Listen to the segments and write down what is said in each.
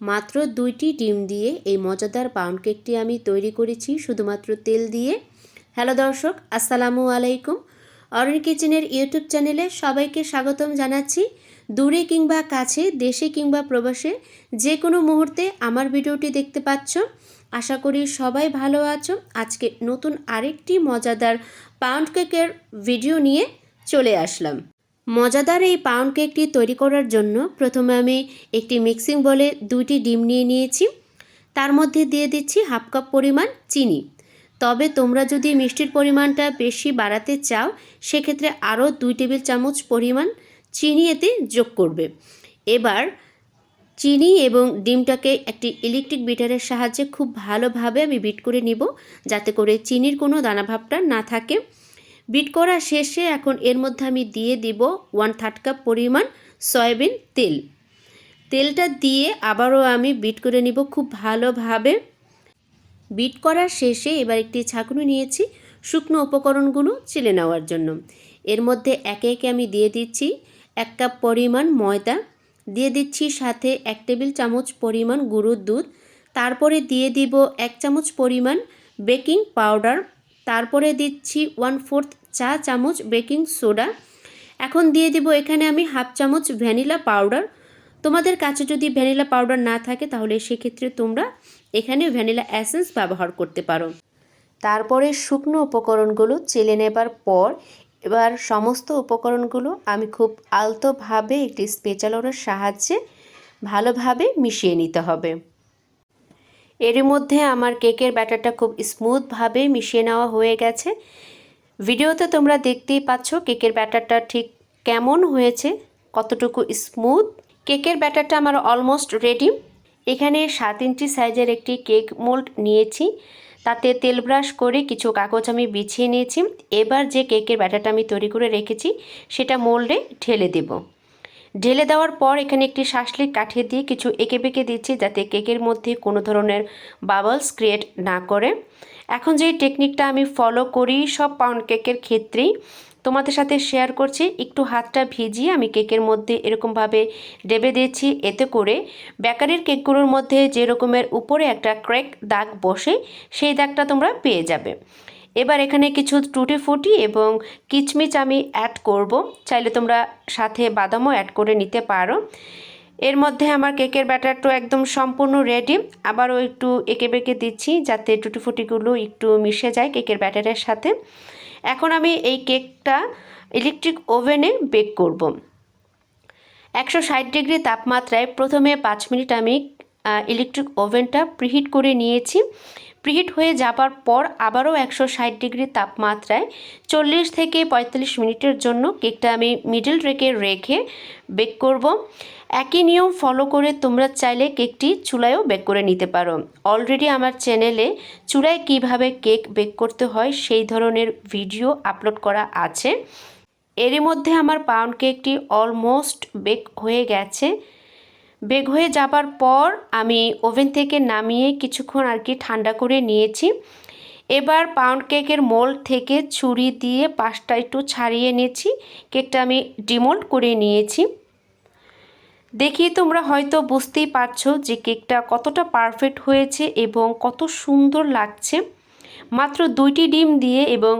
মাত্র দুইটি ডিম দিয়ে এই মজাদার পাউন্ড কেকটি আমি তৈরি করেছি, শুধুমাত্র তেল দিয়ে। হ্যালো দর্শক, আসসালামু আলাইকুম। অরণ কিচেনের ইউটিউব চ্যানেলে সবাইকে স্বাগতম জানাচ্ছি। দূরে কিংবা কাছে, দেশে কিংবা প্রবাসে, যে কোনো মুহূর্তে আমার ভিডিওটি দেখতে পাচ্ছ। আশা করি সবাই ভালো আছো। আজকে নতুন আরেকটি মজাদার পাউন্ড কেকের ভিডিও নিয়ে চলে আসলাম। মজাদার এই পাউন্ড কেকটি তৈরি করার জন্য প্রথমে আমি একটি মিক্সিং বলে দুইটি ডিম নিয়ে নিয়েছি। তার মধ্যে দিয়ে দিচ্ছি হাফ কাপ পরিমাণ চিনি। তবে তোমরা যদি মিষ্টির পরিমাণটা বেশি বাড়াতে চাও, সেক্ষেত্রে আরও দুই টেবিল চামচ পরিমাণ চিনি এতে যোগ করবে। এবার চিনি এবং ডিমটাকে একটি ইলেকট্রিক বিটারের সাহায্যে খুব ভালোভাবে আমি বিট করে নিব, যাতে করে চিনির কোনো দানাভাবটা না থাকে। বিট করা শেষে এখন এর মধ্যে আমি দিয়ে দিব ওয়ান থার্ড কাপ পরিমাণ সয়াবিন তেল। তেলটা দিয়ে আবারও আমি বিট করে নিব খুব ভালোভাবে। বিট করার শেষে এবার একটি ছাঁকুনি নিয়েছি, শুকনো উপকরণগুলো চেলে নেওয়ার জন্য। এর মধ্যে একে একে আমি দিয়ে দিচ্ছি এক কাপ পরিমাণ ময়দা, দিয়ে দিচ্ছি সাথে এক টেবিল চামচ পরিমাণ গুঁড়োর দুধ, তারপরে দিয়ে দিব এক চামচ পরিমাণ বেকিং পাউডার তারপরে দিচ্ছি ওয়ান ফোর্থ চা চামচ বেকিং সোডা এখন দিয়ে দিব এখানে আমি হাফ চামচ ভ্যানিলা পাউডার তোমাদের কাছে যদি ভ্যানিলা পাউডার না থাকে, তাহলে সেক্ষেত্রে তোমরা এখানে ভ্যানিলা অ্যাসেন্স ব্যবহার করতে পারো। তারপরে শুকনো উপকরণগুলো চেলে নেবার পর, এবার সমস্ত উপকরণগুলো আমি খুব আলতোভাবে একটি স্পেচালোরের সাহায্যে ভালোভাবে মিশিয়ে নিতে হবে। এর মধ্যে আমার কেকের ব্যাটারটা খুব স্মুথভাবে মিশিয়ে নেওয়া হয়ে গেছে। ভিডিওতে তোমরা দেখতেই পাচ্ছ কেকের ব্যাটারটা ঠিক কেমন হয়েছে, কতটুকু স্মুথ। কেকের ব্যাটারটা আমার অলমোস্ট রেডি। এখানে সাত ইঞ্চি সাইজের একটি কেক মোল্ড নিয়েছি। তাতে তেল ব্রাশ করে কিছু কাগজ আমি বিছিয়ে নিয়েছি। এবার যে কেকের ব্যাটারটা আমি তৈরি করে রেখেছি, সেটা মোল্ডে ঢেলে দেব। ঢেলে দেওয়ার পর এখানে একটি শাসলিক কাঠিয়ে দিয়ে কিছু এঁকে বেঁকে দিচ্ছি যাতে কেকের মধ্যে কোনো ধরনের বাবলস ক্রিয়েট না করে। এখন যেই টেকনিকটা আমি ফলো করি সব পাউন্ড কেকের ক্ষেত্রেই, তোমাদের সাথে শেয়ার করছি। একটু হাতটা ভিজিয়ে আমি কেকের মধ্যে এরকমভাবে ডেবে দিয়েছি এতে করে বেকারির কেকগুলোর মধ্যে যে রকমের উপরে একটা ক্র্যাক দাগ বসে, সেই দাগটা তোমরা পেয়ে যাবে। এবার এখানে কিছু টুটি ফুটি এবং কিচমিচ আমি অ্যাড করব। চাইলে তোমরা সাথে বাদামও অ্যাড করে নিতে পারো। এর মধ্যে আমার কেকের ব্যাটারটা একদম সম্পূর্ণ রেডি আবারও একটু এঁকে বেঁকে দিচ্ছি যাতে টুটি ফুটিগুলো একটু মিশে যায় কেকের ব্যাটারের সাথে। এখন আমি এই কেকটা ইলেকট্রিক ওভেনে বেক করব। একশো ষাট ডিগ্রি তাপমাত্রায় প্রথমে পাঁচ মিনিট আমি ইলেকট্রিক ওভেনটা প্রিহিট করে নিয়েছি। প্রিহিট হয়ে যাবার পর আবারও একশো ষাট ডিগ্রি তাপমাত্রায় চল্লিশ থেকে পঁয়তাল্লিশ মিনিটের জন্য কেকটা আমি মিডল রেখে রেখে বেক করব। একই নিয়ম ফলো করে তোমরা চাইলে কেকটি চুলায়ও বেক করে নিতে পারো। অলরেডি আমার চ্যানেলে চুলায় কীভাবে কেক বেক করতে হয় সেই ধরনের ভিডিও আপলোড করা আছে। এরই মধ্যে আমার পাউন্ড কেকটি অলমোস্ট বেক হয়ে গেছে। বেক হয়ে যাবার পর আমি ওভেন থেকে নামিয়ে কিছুক্ষণ আর কি ঠান্ডা করে নিয়েছি। এবার পাউন্ড কেকের মোল্ড থেকে ছুরি দিয়ে পাশটা একটু ছাড়িয়ে নিয়েছি। কেকটা আমি ডিমোল্ড করে নিয়েছি। দেখি তোমরা হয়তো বুঝতেই পারছ যে কেকটা কতটা পারফেক্ট হয়েছে এবং কত সুন্দর লাগছে। মাত্র দুইটি ডিম দিয়ে এবং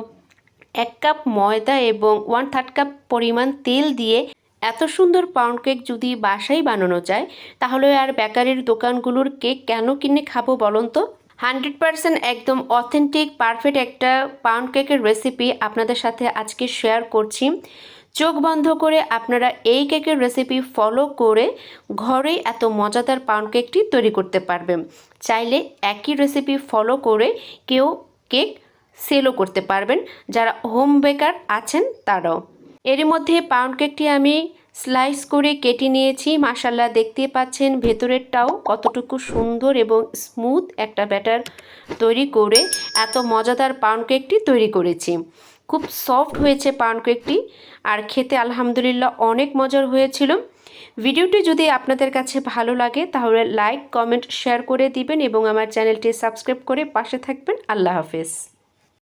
এক কাপ ময়দা এবং ওয়ান থার্ড কাপ পরিমাণ তেল দিয়ে এত সুন্দর পাউন্ড কেক যদি বাসায় বানানো যায়, তাহলে আর বেকারির দোকানগুলোর কেক কেন কিনে খাব বলুন তো? হান্ড্রেড পারসেন্ট একদম অথেন্টিক, পারফেক্ট একটা পাউন্ড কেকের রেসিপি আপনাদের সাথে আজকে শেয়ার করছি। চোখ বন্ধ করে আপনারা এই কেকের রেসিপি ফলো করে ঘরেই এত মজাদার পাউন্ড কেকটি তৈরি করতে পারবেন। চাইলে একই রেসিপি ফলো করে কেউ কেক সেলও করতে পারবেন, যারা হোম বেকার আছেন তারাও। এর মধ্যে পাউন্ড কেকটি আমি স্লাইস করে কেটে নিয়েছি। মাসাল্লাহ দেখতে পাচ্ছেন ভেতরেরটাও কতটুকু সুন্দর এবং স্মুথ একটা ব্যাটার তৈরি করে এত মজাদার পাউন্ড কেকটি তৈরি করেছি। খুব সফট হয়েছে পাউন্ড কেকটি আর খেতে আলহামদুলিল্লাহ অনেক মজার হয়েছিল। ভিডিওটি যদি আপনাদের কাছে ভালো লাগে তাহলে লাইক, কমেন্ট, শেয়ার করে দিবেন এবং আমার চ্যানেলটি সাবস্ক্রাইব করে পাশে থাকবেন। আল্লাহ হাফেজ।